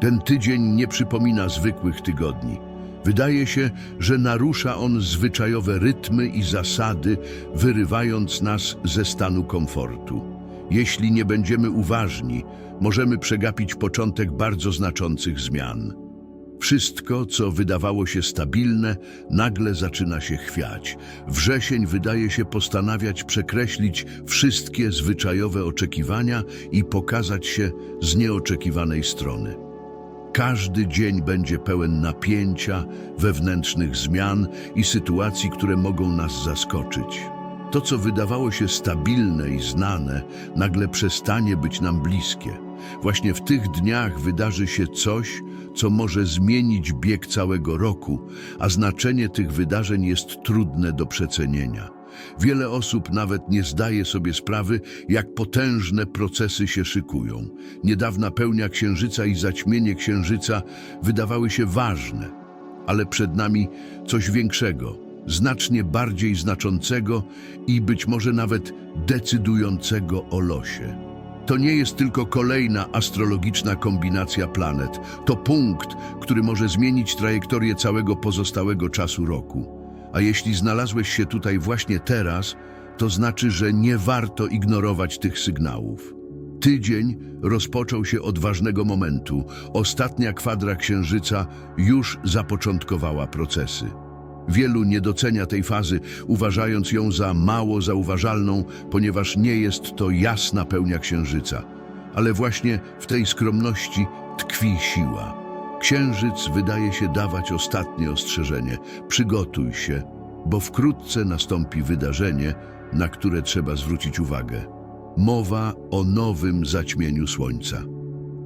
Ten tydzień nie przypomina zwykłych tygodni. Wydaje się, że narusza on zwyczajowe rytmy i zasady, wyrywając nas ze stanu komfortu. Jeśli nie będziemy uważni, możemy przegapić początek bardzo znaczących zmian. Wszystko, co wydawało się stabilne, nagle zaczyna się chwiać. Wrzesień wydaje się postanawiać przekreślić wszystkie zwyczajowe oczekiwania i pokazać się z nieoczekiwanej strony. Każdy dzień będzie pełen napięcia, wewnętrznych zmian i sytuacji, które mogą nas zaskoczyć. To, co wydawało się stabilne i znane, nagle przestanie być nam bliskie. Właśnie w tych dniach wydarzy się coś, co może zmienić bieg całego roku, a znaczenie tych wydarzeń jest trudne do przecenienia. Wiele osób nawet nie zdaje sobie sprawy, jak potężne procesy się szykują. Niedawna pełnia księżyca i zaćmienie księżyca wydawały się ważne, ale przed nami coś większego, znacznie bardziej znaczącego i być może nawet decydującego o losie. To nie jest tylko kolejna astrologiczna kombinacja planet. To punkt, który może zmienić trajektorię całego pozostałego czasu roku. A jeśli znalazłeś się tutaj właśnie teraz, to znaczy, że nie warto ignorować tych sygnałów. Tydzień rozpoczął się od ważnego momentu. Ostatnia kwadra księżyca już zapoczątkowała procesy. Wielu nie docenia tej fazy, uważając ją za mało zauważalną, ponieważ nie jest to jasna pełnia księżyca. Ale właśnie w tej skromności tkwi siła. Księżyc wydaje się dawać ostatnie ostrzeżenie. Przygotuj się, bo wkrótce nastąpi wydarzenie, na które trzeba zwrócić uwagę. Mowa o nowym zaćmieniu słońca.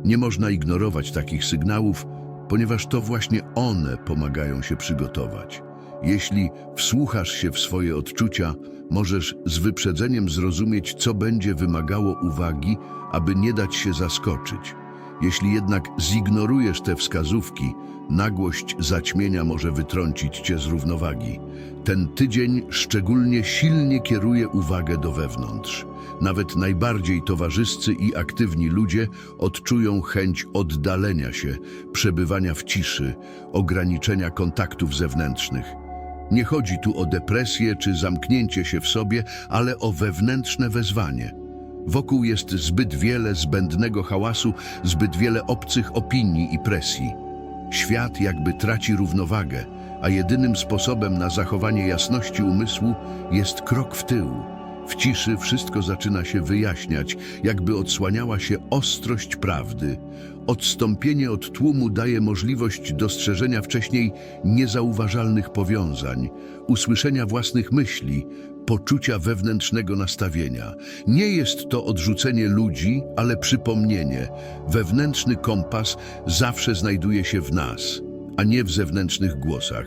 Nie można ignorować takich sygnałów, ponieważ to właśnie one pomagają się przygotować. Jeśli wsłuchasz się w swoje odczucia, możesz z wyprzedzeniem zrozumieć, co będzie wymagało uwagi, aby nie dać się zaskoczyć. Jeśli jednak zignorujesz te wskazówki, nagłość zaćmienia może wytrącić cię z równowagi. Ten tydzień szczególnie silnie kieruje uwagę do wewnątrz. Nawet najbardziej towarzyscy i aktywni ludzie odczują chęć oddalenia się, przebywania w ciszy, ograniczenia kontaktów zewnętrznych. Nie chodzi tu o depresję czy zamknięcie się w sobie, ale o wewnętrzne wezwanie. Wokół jest zbyt wiele zbędnego hałasu, zbyt wiele obcych opinii i presji. Świat jakby traci równowagę, a jedynym sposobem na zachowanie jasności umysłu jest krok w tył. W ciszy wszystko zaczyna się wyjaśniać, jakby odsłaniała się ostrość prawdy. Odstąpienie od tłumu daje możliwość dostrzeżenia wcześniej niezauważalnych powiązań, usłyszenia własnych myśli, poczucia wewnętrznego nastawienia. Nie jest to odrzucenie ludzi, ale przypomnienie. Wewnętrzny kompas zawsze znajduje się w nas, a nie w zewnętrznych głosach.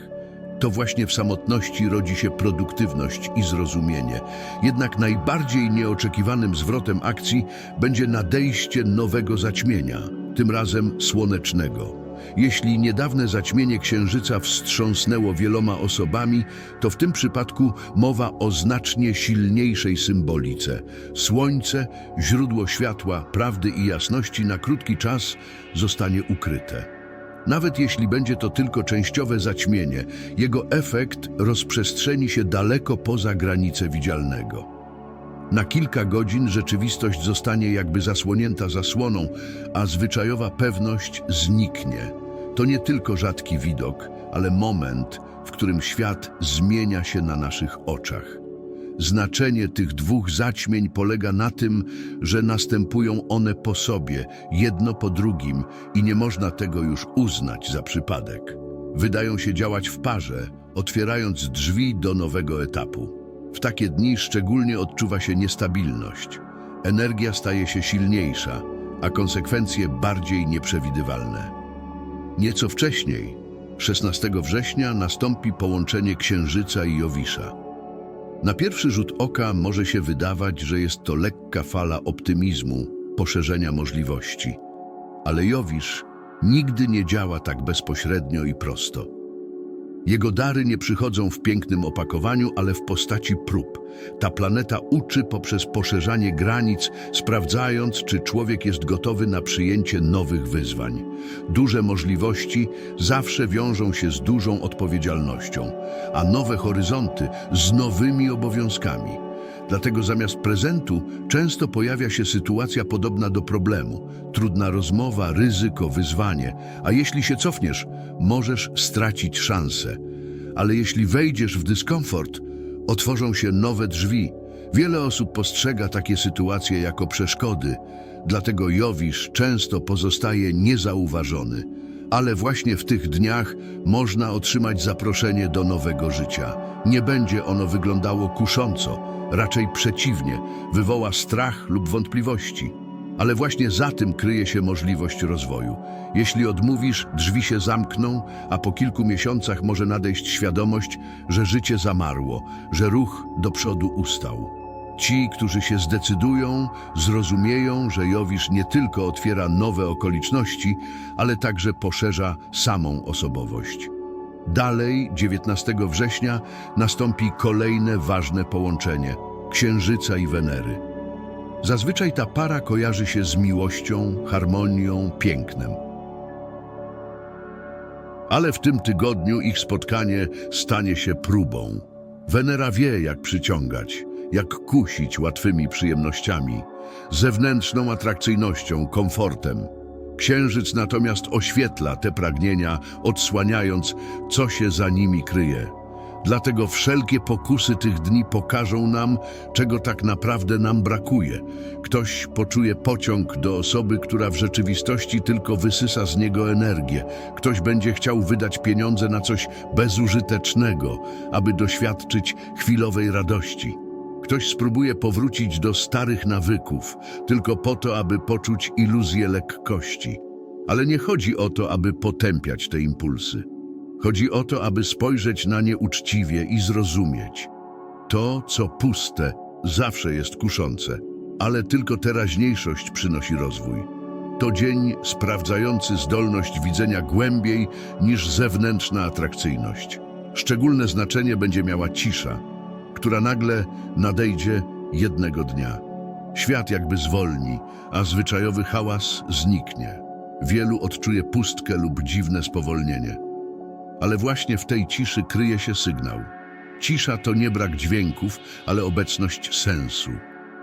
To właśnie w samotności rodzi się produktywność i zrozumienie. Jednak najbardziej nieoczekiwanym zwrotem akcji będzie nadejście nowego zaćmienia, tym razem słonecznego. Jeśli niedawne zaćmienie księżyca wstrząsnęło wieloma osobami, to w tym przypadku mowa o znacznie silniejszej symbolice. Słońce, źródło światła, prawdy i jasności na krótki czas zostanie ukryte. Nawet jeśli będzie to tylko częściowe zaćmienie, jego efekt rozprzestrzeni się daleko poza granice widzialnego. Na kilka godzin rzeczywistość zostanie jakby zasłonięta zasłoną, a zwyczajowa pewność zniknie. To nie tylko rzadki widok, ale moment, w którym świat zmienia się na naszych oczach. Znaczenie tych dwóch zaćmień polega na tym, że następują one po sobie, jedno po drugim i nie można tego już uznać za przypadek. Wydają się działać w parze, otwierając drzwi do nowego etapu. W takie dni szczególnie odczuwa się niestabilność. Energia staje się silniejsza, a konsekwencje bardziej nieprzewidywalne. Nieco wcześniej, 16 września, nastąpi połączenie Księżyca i Jowisza. Na pierwszy rzut oka może się wydawać, że jest to lekka fala optymizmu, poszerzenia możliwości. Ale Jowisz nigdy nie działa tak bezpośrednio i prosto. Jego dary nie przychodzą w pięknym opakowaniu, ale w postaci prób. Ta planeta uczy poprzez poszerzanie granic, sprawdzając, czy człowiek jest gotowy na przyjęcie nowych wyzwań. Duże możliwości zawsze wiążą się z dużą odpowiedzialnością, a nowe horyzonty z nowymi obowiązkami. Dlatego zamiast prezentu często pojawia się sytuacja podobna do problemu. Trudna rozmowa, ryzyko, wyzwanie. A jeśli się cofniesz, możesz stracić szansę. Ale jeśli wejdziesz w dyskomfort, otworzą się nowe drzwi. Wiele osób postrzega takie sytuacje jako przeszkody, dlatego Jowisz często pozostaje niezauważony. Ale właśnie w tych dniach można otrzymać zaproszenie do nowego życia. Nie będzie ono wyglądało kusząco, raczej przeciwnie, wywoła strach lub wątpliwości. Ale właśnie za tym kryje się możliwość rozwoju. Jeśli odmówisz, drzwi się zamkną, a po kilku miesiącach może nadejść świadomość, że życie zamarło, że ruch do przodu ustał. Ci, którzy się zdecydują, zrozumieją, że Jowisz nie tylko otwiera nowe okoliczności, ale także poszerza samą osobowość. Dalej, 19 września, nastąpi kolejne ważne połączenie Księżyca i Wenery. Zazwyczaj ta para kojarzy się z miłością, harmonią, pięknem. Ale w tym tygodniu ich spotkanie stanie się próbą. Wenera wie, jak przyciągać, jak kusić łatwymi przyjemnościami, zewnętrzną atrakcyjnością, komfortem. Księżyc natomiast oświetla te pragnienia, odsłaniając, co się za nimi kryje. Dlatego wszelkie pokusy tych dni pokażą nam, czego tak naprawdę nam brakuje. Ktoś poczuje pociąg do osoby, która w rzeczywistości tylko wysysa z niego energię. Ktoś będzie chciał wydać pieniądze na coś bezużytecznego, aby doświadczyć chwilowej radości. Ktoś spróbuje powrócić do starych nawyków, tylko po to, aby poczuć iluzję lekkości. Ale nie chodzi o to, aby potępiać te impulsy. Chodzi o to, aby spojrzeć na nie uczciwie i zrozumieć. To, co puste, zawsze jest kuszące, ale tylko teraźniejszość przynosi rozwój. To dzień sprawdzający zdolność widzenia głębiej niż zewnętrzna atrakcyjność. Szczególne znaczenie będzie miała cisza, która nagle nadejdzie jednego dnia. Świat jakby zwolni, a zwyczajowy hałas zniknie. Wielu odczuje pustkę lub dziwne spowolnienie. Ale właśnie w tej ciszy kryje się sygnał. Cisza to nie brak dźwięków, ale obecność sensu.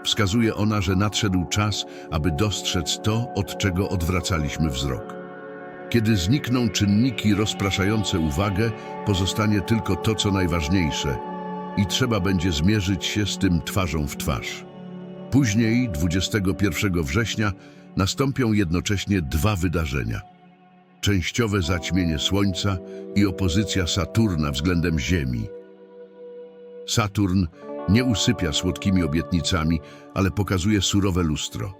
Wskazuje ona, że nadszedł czas, aby dostrzec to, od czego odwracaliśmy wzrok. Kiedy znikną czynniki rozpraszające uwagę, pozostanie tylko to, co najważniejsze i trzeba będzie zmierzyć się z tym twarzą w twarz. Później, 21 września, nastąpią jednocześnie dwa wydarzenia – częściowe zaćmienie Słońca i opozycja Saturna względem Ziemi. Saturn nie usypia słodkimi obietnicami, ale pokazuje surowe lustro.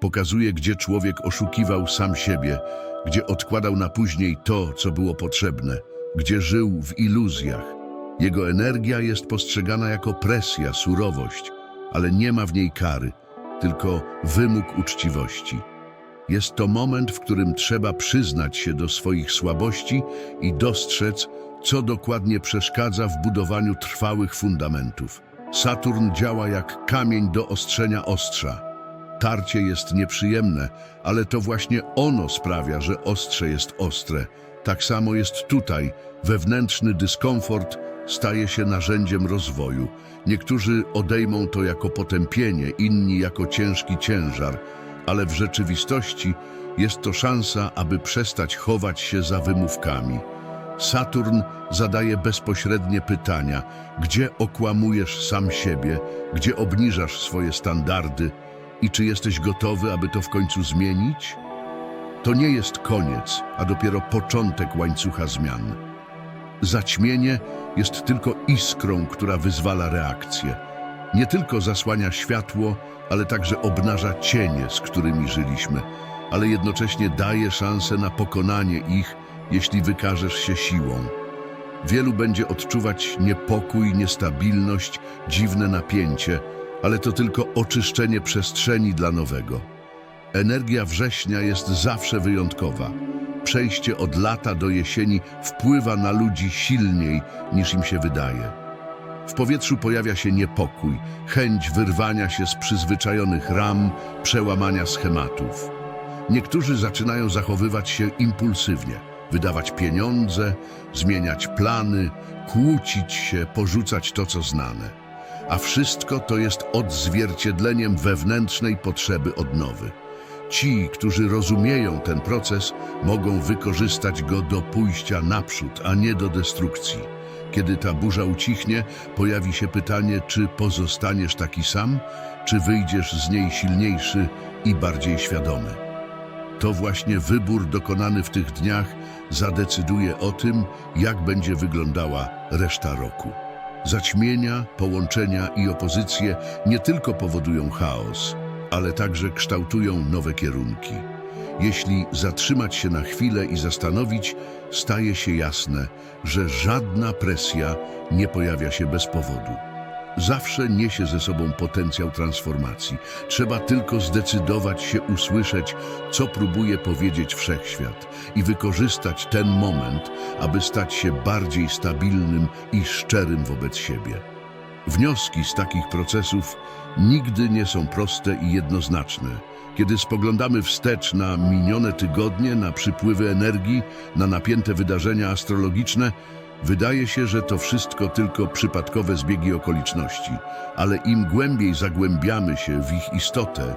Pokazuje, gdzie człowiek oszukiwał sam siebie, gdzie odkładał na później to, co było potrzebne, gdzie żył w iluzjach. Jego energia jest postrzegana jako presja, surowość, ale nie ma w niej kary, tylko wymóg uczciwości. Jest to moment, w którym trzeba przyznać się do swoich słabości i dostrzec, co dokładnie przeszkadza w budowaniu trwałych fundamentów. Saturn działa jak kamień do ostrzenia ostrza. Tarcie jest nieprzyjemne, ale to właśnie ono sprawia, że ostrze jest ostre. Tak samo jest tutaj. Wewnętrzny dyskomfort staje się narzędziem rozwoju. Niektórzy odejmą to jako potępienie, inni jako ciężki ciężar, ale w rzeczywistości jest to szansa, aby przestać chować się za wymówkami. Saturn zadaje bezpośrednie pytania, gdzie okłamujesz sam siebie, gdzie obniżasz swoje standardy i czy jesteś gotowy, aby to w końcu zmienić? To nie jest koniec, a dopiero początek łańcucha zmian. Zaćmienie jest tylko iskrą, która wyzwala reakcję. Nie tylko zasłania światło, ale także obnaża cienie, z którymi żyliśmy, ale jednocześnie daje szansę na pokonanie ich, jeśli wykażesz się siłą. Wielu będzie odczuwać niepokój, niestabilność, dziwne napięcie, ale to tylko oczyszczenie przestrzeni dla nowego. Energia września jest zawsze wyjątkowa. Przejście od lata do jesieni wpływa na ludzi silniej niż im się wydaje. W powietrzu pojawia się niepokój, chęć wyrwania się z przyzwyczajonych ram, przełamania schematów. Niektórzy zaczynają zachowywać się impulsywnie, wydawać pieniądze, zmieniać plany, kłócić się, porzucać to, co znane. A wszystko to jest odzwierciedleniem wewnętrznej potrzeby odnowy. Ci, którzy rozumieją ten proces, mogą wykorzystać go do pójścia naprzód, a nie do destrukcji. Kiedy ta burza ucichnie, pojawi się pytanie, czy pozostaniesz taki sam, czy wyjdziesz z niej silniejszy i bardziej świadomy. To właśnie wybór dokonany w tych dniach zadecyduje o tym, jak będzie wyglądała reszta roku. Zaćmienia, połączenia i opozycje nie tylko powodują chaos, ale także kształtują nowe kierunki. Jeśli zatrzymać się na chwilę i zastanowić, staje się jasne, że żadna presja nie pojawia się bez powodu. Zawsze niesie ze sobą potencjał transformacji. Trzeba tylko zdecydować się usłyszeć, co próbuje powiedzieć wszechświat i wykorzystać ten moment, aby stać się bardziej stabilnym i szczerym wobec siebie. Wnioski z takich procesów nigdy nie są proste i jednoznaczne. Kiedy spoglądamy wstecz na minione tygodnie, na przypływy energii, na napięte wydarzenia astrologiczne, wydaje się, że to wszystko tylko przypadkowe zbiegi okoliczności, ale im głębiej zagłębiamy się w ich istotę,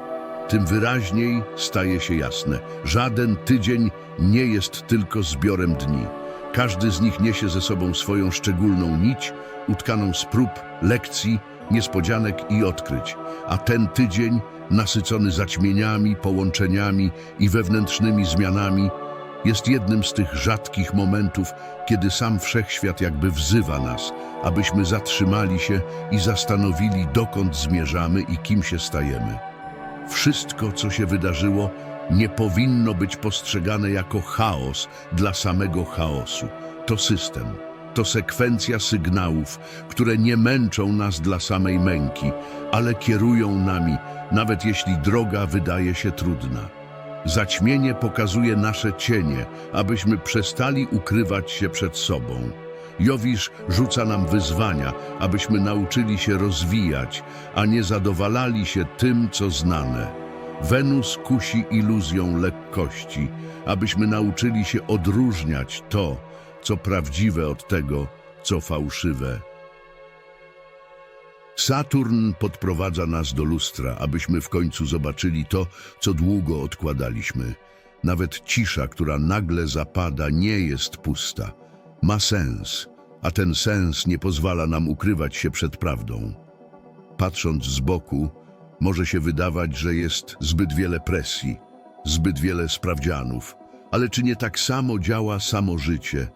tym wyraźniej staje się jasne. Żaden tydzień nie jest tylko zbiorem dni. Każdy z nich niesie ze sobą swoją szczególną nić, utkaną z prób, lekcji, niespodzianek i odkryć. A ten tydzień, nasycony zaćmieniami, połączeniami i wewnętrznymi zmianami, jest jednym z tych rzadkich momentów, kiedy sam wszechświat jakby wzywa nas, abyśmy zatrzymali się i zastanowili, dokąd zmierzamy i kim się stajemy. Wszystko, co się wydarzyło, nie powinno być postrzegane jako chaos dla samego chaosu. To system, to sekwencja sygnałów, które nie męczą nas dla samej męki, ale kierują nami, nawet jeśli droga wydaje się trudna. Zaćmienie pokazuje nasze cienie, abyśmy przestali ukrywać się przed sobą. Jowisz rzuca nam wyzwania, abyśmy nauczyli się rozwijać, a nie zadowalali się tym, co znane. Wenus kusi iluzją lekkości, abyśmy nauczyli się odróżniać to, co prawdziwe od tego, co fałszywe. Saturn podprowadza nas do lustra, abyśmy w końcu zobaczyli to, co długo odkładaliśmy. Nawet cisza, która nagle zapada, nie jest pusta. Ma sens, a ten sens nie pozwala nam ukrywać się przed prawdą. Patrząc z boku, może się wydawać, że jest zbyt wiele presji, zbyt wiele sprawdzianów. Ale czy nie tak samo działa samo życie?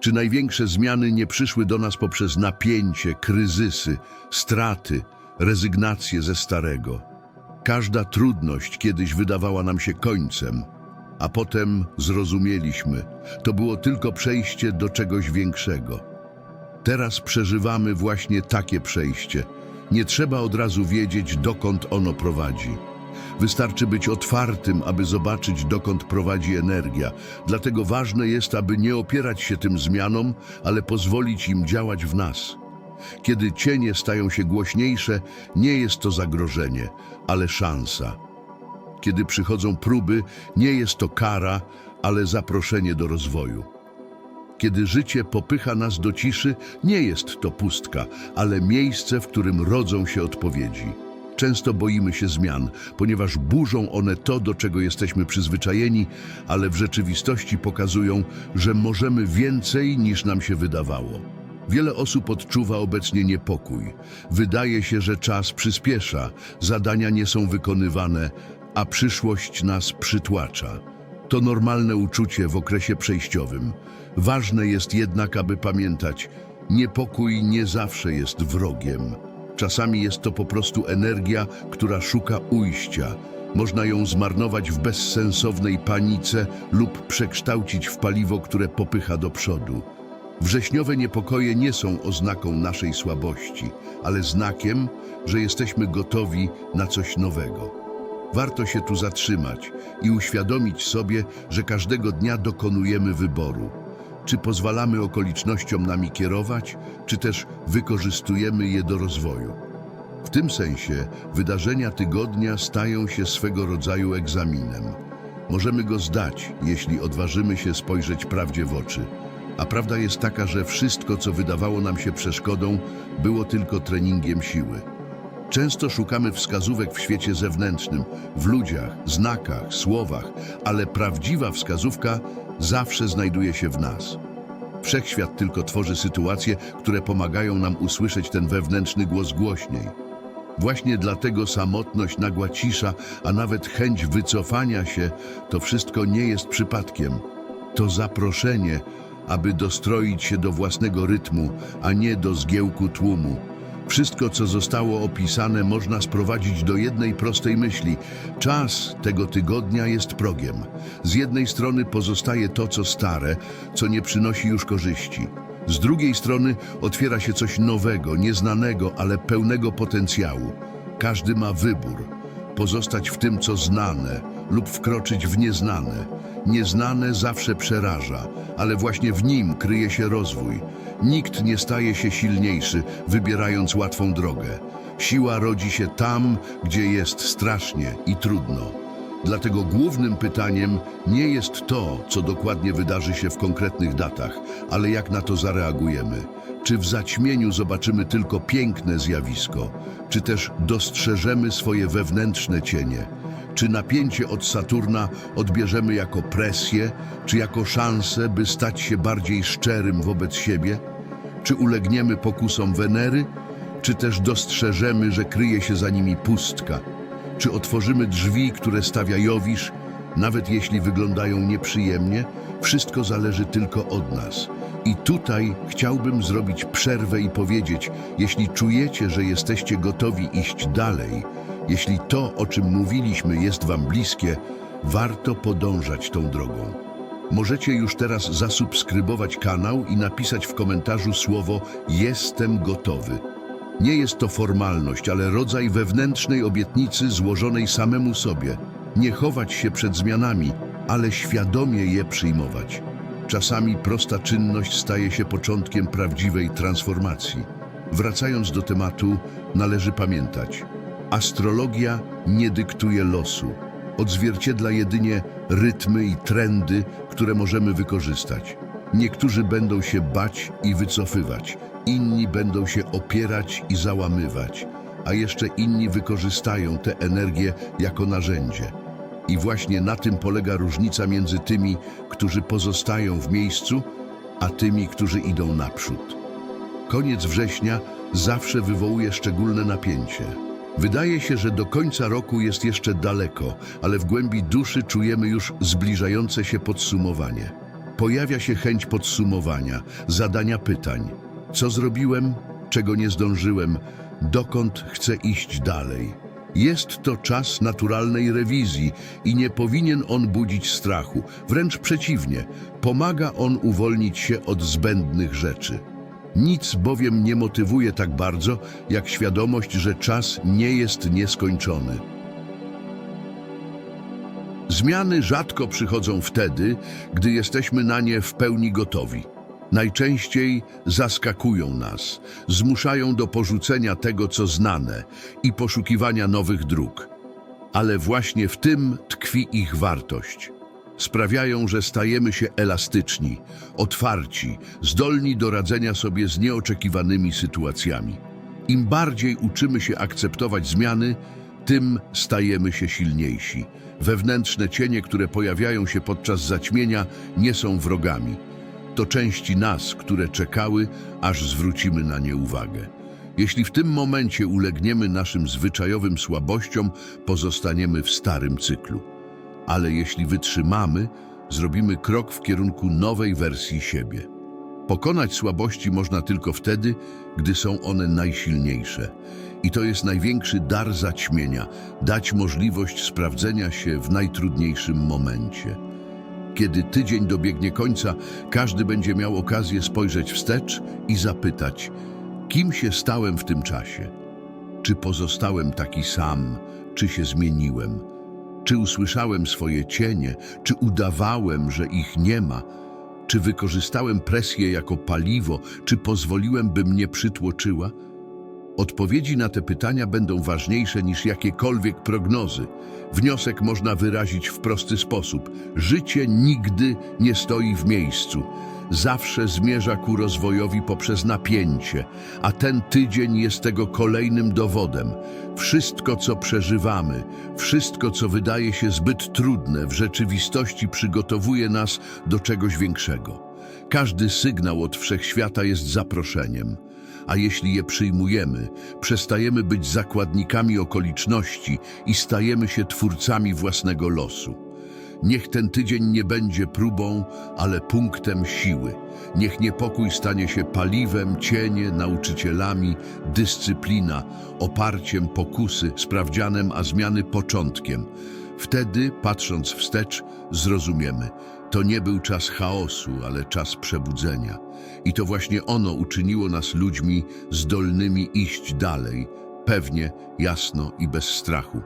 Czy największe zmiany nie przyszły do nas poprzez napięcie, kryzysy, straty, rezygnację ze starego? Każda trudność kiedyś wydawała nam się końcem, a potem zrozumieliśmy, to było tylko przejście do czegoś większego. Teraz przeżywamy właśnie takie przejście. Nie trzeba od razu wiedzieć, dokąd ono prowadzi. Wystarczy być otwartym, aby zobaczyć, dokąd prowadzi energia. Dlatego ważne jest, aby nie opierać się tym zmianom, ale pozwolić im działać w nas. Kiedy cienie stają się głośniejsze, nie jest to zagrożenie, ale szansa. Kiedy przychodzą próby, nie jest to kara, ale zaproszenie do rozwoju. Kiedy życie popycha nas do ciszy, nie jest to pustka, ale miejsce, w którym rodzą się odpowiedzi. Często boimy się zmian, ponieważ burzą one to, do czego jesteśmy przyzwyczajeni, ale w rzeczywistości pokazują, że możemy więcej niż nam się wydawało. Wiele osób odczuwa obecnie niepokój. Wydaje się, że czas przyspiesza, zadania nie są wykonywane, a przyszłość nas przytłacza. To normalne uczucie w okresie przejściowym. Ważne jest jednak, aby pamiętać, niepokój nie zawsze jest wrogiem. Czasami jest to po prostu energia, która szuka ujścia. Można ją zmarnować w bezsensownej panice lub przekształcić w paliwo, które popycha do przodu. Wrześniowe niepokoje nie są oznaką naszej słabości, ale znakiem, że jesteśmy gotowi na coś nowego. Warto się tu zatrzymać i uświadomić sobie, że każdego dnia dokonujemy wyboru. Czy pozwalamy okolicznościom nami kierować, czy też wykorzystujemy je do rozwoju. W tym sensie wydarzenia tygodnia stają się swego rodzaju egzaminem. Możemy go zdać, jeśli odważymy się spojrzeć prawdzie w oczy. A prawda jest taka, że wszystko, co wydawało nam się przeszkodą, było tylko treningiem siły. Często szukamy wskazówek w świecie zewnętrznym, w ludziach, znakach, słowach, ale prawdziwa wskazówka zawsze znajduje się w nas. Wszechświat tylko tworzy sytuacje, które pomagają nam usłyszeć ten wewnętrzny głos głośniej. Właśnie dlatego samotność, nagła cisza, a nawet chęć wycofania się, to wszystko nie jest przypadkiem. To zaproszenie, aby dostroić się do własnego rytmu, a nie do zgiełku tłumu. Wszystko, co zostało opisane, można sprowadzić do jednej prostej myśli. Czas tego tygodnia jest progiem. Z jednej strony pozostaje to, co stare, co nie przynosi już korzyści. Z drugiej strony otwiera się coś nowego, nieznanego, ale pełnego potencjału. Każdy ma wybór. Pozostać w tym, co znane, lub wkroczyć w nieznane. Nieznane zawsze przeraża, ale właśnie w nim kryje się rozwój. Nikt nie staje się silniejszy, wybierając łatwą drogę. Siła rodzi się tam, gdzie jest strasznie i trudno. Dlatego głównym pytaniem nie jest to, co dokładnie wydarzy się w konkretnych datach, ale jak na to zareagujemy. Czy w zaćmieniu zobaczymy tylko piękne zjawisko, czy też dostrzeżemy swoje wewnętrzne cienie? Czy napięcie od Saturna odbierzemy jako presję, czy jako szansę, by stać się bardziej szczerym wobec siebie? Czy ulegniemy pokusom Wenery, czy też dostrzeżemy, że kryje się za nimi pustka? Czy otworzymy drzwi, które stawia Jowisz, nawet jeśli wyglądają nieprzyjemnie? Wszystko zależy tylko od nas. I tutaj chciałbym zrobić przerwę i powiedzieć, jeśli czujecie, że jesteście gotowi iść dalej, jeśli to, o czym mówiliśmy, jest Wam bliskie, warto podążać tą drogą. Możecie już teraz zasubskrybować kanał i napisać w komentarzu słowo Jestem gotowy. Nie jest to formalność, ale rodzaj wewnętrznej obietnicy złożonej samemu sobie. Nie chować się przed zmianami, ale świadomie je przyjmować. Czasami prosta czynność staje się początkiem prawdziwej transformacji. Wracając do tematu, należy pamiętać: astrologia nie dyktuje losu, odzwierciedla jedynie rytmy i trendy, które możemy wykorzystać. Niektórzy będą się bać i wycofywać, inni będą się opierać i załamywać, a jeszcze inni wykorzystają tę energię jako narzędzie. I właśnie na tym polega różnica między tymi, którzy pozostają w miejscu, a tymi, którzy idą naprzód. Koniec września zawsze wywołuje szczególne napięcie. Wydaje się, że do końca roku jest jeszcze daleko, ale w głębi duszy czujemy już zbliżające się podsumowanie. Pojawia się chęć podsumowania, zadania pytań. Co zrobiłem, czego nie zdążyłem, dokąd chcę iść dalej. Jest to czas naturalnej rewizji i nie powinien on budzić strachu. Wręcz przeciwnie, pomaga on uwolnić się od zbędnych rzeczy. Nic bowiem nie motywuje tak bardzo, jak świadomość, że czas nie jest nieskończony. Zmiany rzadko przychodzą wtedy, gdy jesteśmy na nie w pełni gotowi. Najczęściej zaskakują nas, zmuszają do porzucenia tego, co znane i poszukiwania nowych dróg. Ale właśnie w tym tkwi ich wartość. Sprawiają, że stajemy się elastyczni, otwarci, zdolni do radzenia sobie z nieoczekiwanymi sytuacjami. Im bardziej uczymy się akceptować zmiany, tym stajemy się silniejsi. Wewnętrzne cienie, które pojawiają się podczas zaćmienia, nie są wrogami. To części nas, które czekały, aż zwrócimy na nie uwagę. Jeśli w tym momencie ulegniemy naszym zwyczajowym słabościom, pozostaniemy w starym cyklu. Ale jeśli wytrzymamy, zrobimy krok w kierunku nowej wersji siebie. Pokonać słabości można tylko wtedy, gdy są one najsilniejsze. I to jest największy dar zaćmienia dać możliwość sprawdzenia się w najtrudniejszym momencie. Kiedy tydzień dobiegnie końca, każdy będzie miał okazję spojrzeć wstecz i zapytać, kim się stałem w tym czasie? Czy pozostałem taki sam, czy się zmieniłem? Czy usłyszałem swoje cienie? Czy udawałem, że ich nie ma? Czy wykorzystałem presję jako paliwo? Czy pozwoliłem, by mnie przytłoczyła? Odpowiedzi na te pytania będą ważniejsze niż jakiekolwiek prognozy. Wniosek można wyrazić w prosty sposób. Życie nigdy nie stoi w miejscu. Zawsze zmierza ku rozwojowi poprzez napięcie, a ten tydzień jest tego kolejnym dowodem. Wszystko, co przeżywamy, wszystko, co wydaje się zbyt trudne, w rzeczywistości przygotowuje nas do czegoś większego. Każdy sygnał od wszechświata jest zaproszeniem a jeśli je przyjmujemy, przestajemy być zakładnikami okoliczności i stajemy się twórcami własnego losu. Niech ten tydzień nie będzie próbą, ale punktem siły. Niech niepokój stanie się paliwem, cienie, nauczycielami, dyscyplina, oparciem pokusy, sprawdzianem, a zmiany początkiem. Wtedy, patrząc wstecz, zrozumiemy, to nie był czas chaosu, ale czas przebudzenia. I to właśnie ono uczyniło nas ludźmi zdolnymi iść dalej, pewnie, jasno i bez strachu.